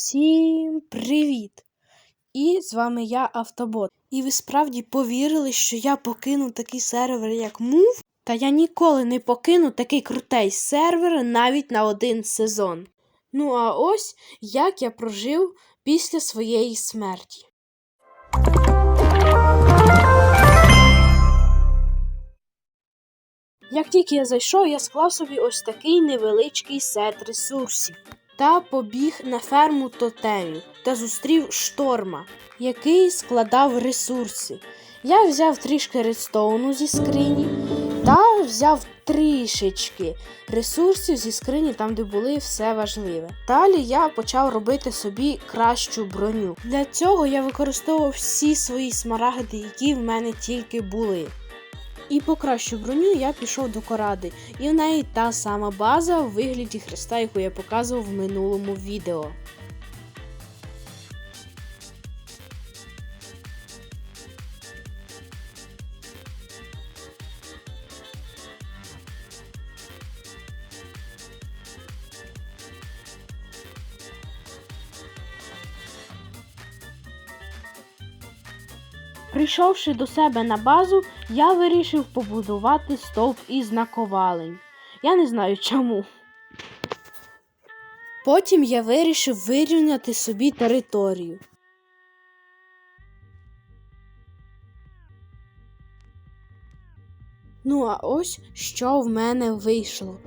Всім привіт! І з вами я, Автобот. І ви справді повірили, що я покину такий сервер, як Move? Та я ніколи не покину такий крутий сервер навіть на один сезон. Ну а ось як я прожив після своєї смерті. Як тільки я зайшов, я склав собі ось такий невеличкий сет ресурсів та побіг на ферму тотемів та зустрів шторма, який складав ресурси. Я взяв трішки редстоуну зі скрині та взяв трішечки ресурсів зі скрині, там де були все важливе. Далі я почав робити собі кращу броню. Для цього я використовував всі свої смарагди, які в мене тільки були. І по кращу броню я пішов до Коради, і в неї та сама база в вигляді хреста, яку я показував в минулому відео. Прийшовши до себе на базу, я вирішив побудувати стовп із наковалень. Я не знаю чому. Потім я вирішив вирівняти собі територію. Ну, а ось що в мене вийшло.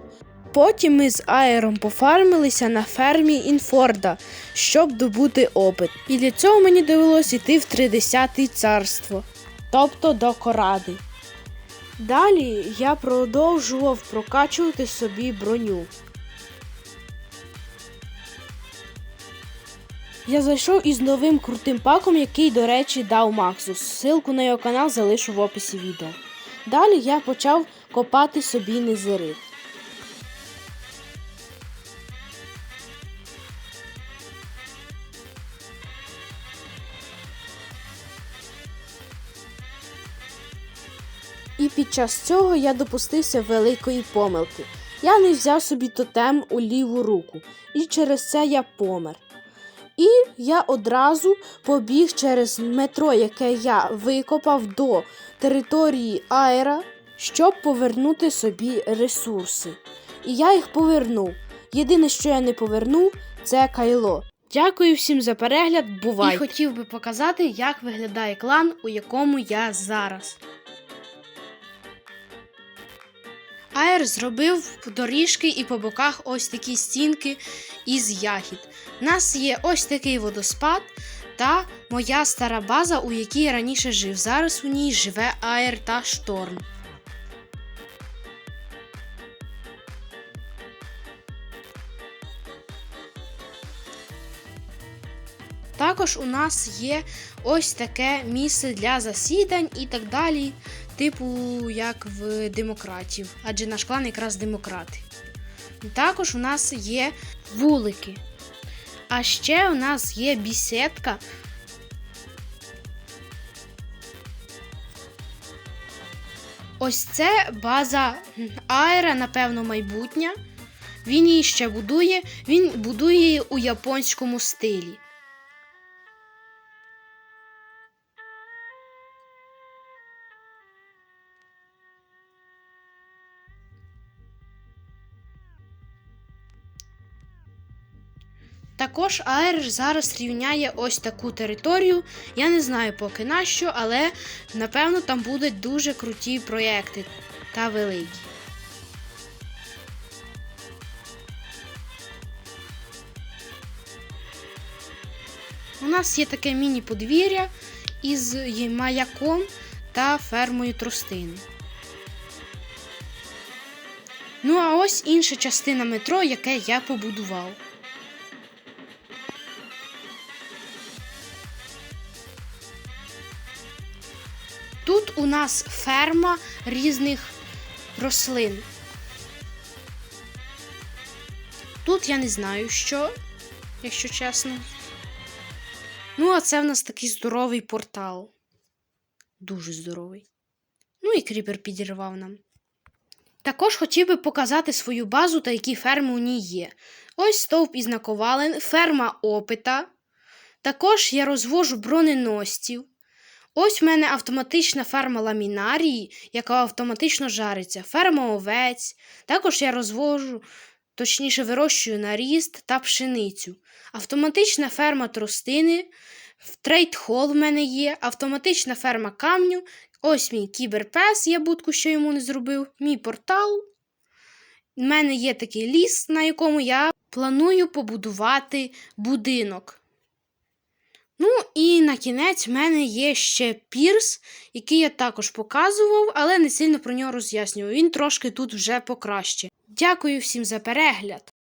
Потім ми з Аером пофармилися на фермі Інфорда, щоб добути опит. І для цього мені довелося йти в 30 царство, тобто до Коради. Далі я продовжував прокачувати собі броню. Я зайшов із новим крутим паком, який, до речі, дав Максус. Ссылку на його канал залишу в описі відео. Далі я почав копати собі незерит. І під час цього я допустився великої помилки. Я не взяв собі тотем у ліву руку, і через це я помер. І я одразу побіг через метро, яке я викопав до території Аера, щоб повернути собі ресурси. І я їх повернув. Єдине, що я не повернув, це кайло. Дякую всім за перегляд. Бувай! І хотів би показати, як виглядає клан, у якому я зараз. Аер зробив доріжки і по боках ось такі стінки із ягід. У нас є ось такий водоспад та моя стара база, у якій я раніше жив. Зараз у ній живе Аер та Шторм. Також у нас є ось таке місце для засідань і так далі, типу як в демократів, адже наш клан якраз демократи. Також у нас є вулики. А ще у нас є бісідка. Ось це база Аера, напевно, майбутня. Він її ще будує, він будує її у японському стилі. Також Аер зараз рівняє ось таку територію. Я не знаю поки на що, але напевно там будуть дуже круті проєкти та великі. У нас є таке міні-подвір'я із маяком та фермою тростини. Ну, а ось інша частина метро, яке я побудував. Тут у нас ферма різних рослин. Тут я не знаю що, якщо чесно. Ну, а це в нас такий здоровий портал. Дуже здоровий. Ну і кріпер підірвав нам. Також хотів би показати свою базу та які ферми у ній є. Ось стовп із наковален, ферма опита. Також я розвожу броненосців. Ось в мене автоматична ферма ламінарії, яка автоматично жариться, ферма овець. Також я розвожу, точніше вирощую наріст та пшеницю. Автоматична ферма тростини, трейд-хол в мене є, автоматична ферма камню. Ось мій кіберпес, я будку ще йому не зробив, мій портал. У мене є такий ліс, на якому я планую побудувати будинок. Ну і на кінець в мене є ще пірс, який я також показував, але не сильно про нього роз'яснював. Він трошки тут вже покраще. Дякую всім за перегляд.